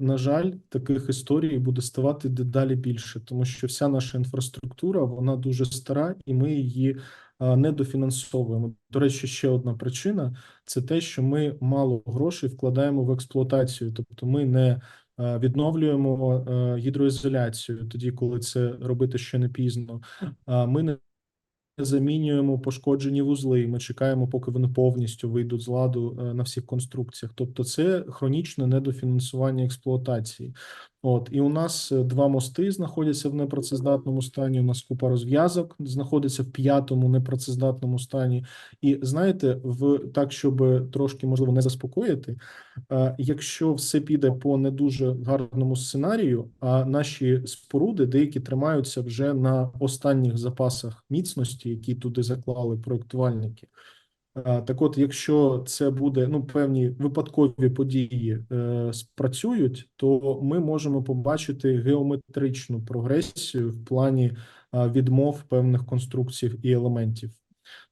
на жаль, таких історій буде ставати дедалі більше, тому що вся наша інфраструктура вона дуже стара, і ми її а, недофінансовуємо. До речі, ще одна причина це те, що ми мало грошей вкладаємо в експлуатацію, тобто ми не відновлюємо гідроізоляцію тоді, коли це робити ще не пізно. Ми не замінюємо пошкоджені вузли. Ми чекаємо, поки вони повністю вийдуть з ладу е, на всіх конструкціях. Тобто, це хронічне недофінансування експлуатації. От і у нас е, два мости знаходяться в непрацездатному стані. У нас купа розв'язок знаходиться в п'ятому непрацездатному стані. І знаєте, в так, щоб трошки можливо не заспокоїти, е, якщо все піде по не дуже гарному сценарію, а наші споруди деякі тримаються вже на останніх запасах міцності, які туди заклали проектувальники. Е, Так от, якщо це буде ну певні випадкові події е, спрацюють, то ми можемо побачити геометричну прогресію в плані е, відмов певних конструкцій і елементів.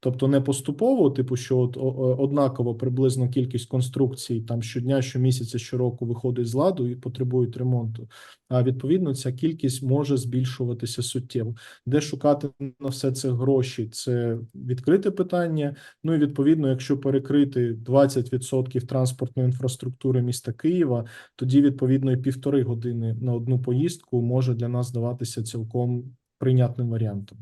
Тобто не поступово, типу, що от однаково приблизно кількість конструкцій там щодня, щомісяця, щороку виходить з ладу і потребують ремонту. А відповідно, ця кількість може збільшуватися суттєво. Де шукати на все це гроші? Це відкрите питання. Ну і відповідно, якщо перекрити 20% транспортної інфраструктури міста Києва, тоді відповідно і півтори години на одну поїздку може для нас здаватися цілком прийнятним варіантом.